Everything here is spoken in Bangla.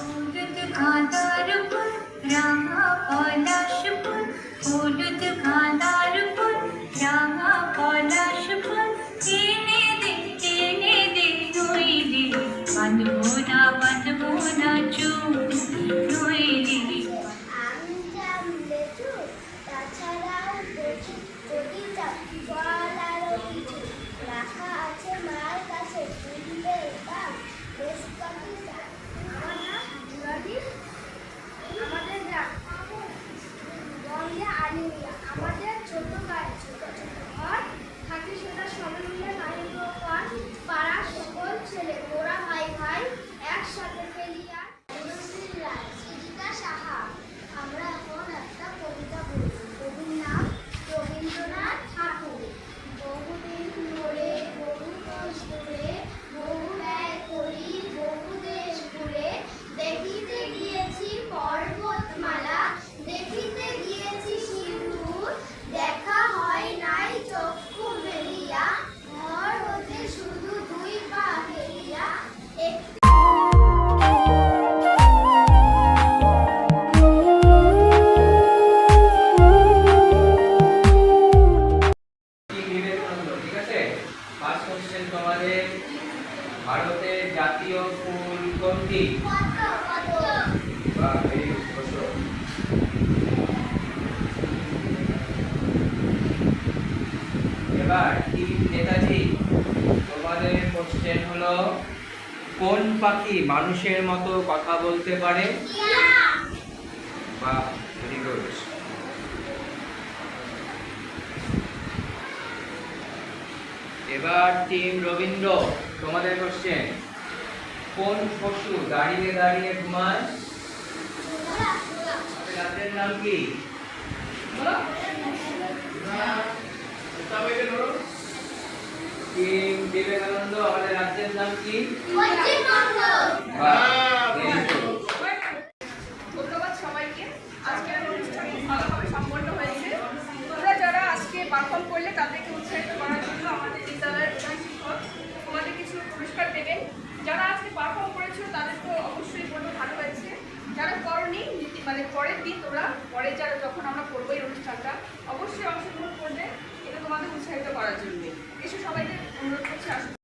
सूरत आधार पर रामा पलाश ভারতের জাতীয় ফুল কোনটি? এবার টিম নেতাজি, তোমাদের কোশ্চেন হলো, কোন পাখি মানুষের মতো কথা বলতে পারে? বা ভেরি গুড এবার টিম রবীন্দ্র। তোমাদের কোশ্চেন কোন পশু দাঁড়িয়ে দাঁড়িয়ে ঘুমায়? জাতের নাম কি? বিবেকানন্দ আমাদের রাজ্যের নাম কি? পরের দিন তোমরা পরে যারা যখন আমরা করব এই অনুষ্ঠানটা, অবশ্যই অংশগ্রহণ করবে, এটা তোমাদের উৎসাহিত করার জন্য। এসে সবাইকে অনুরোধ করছি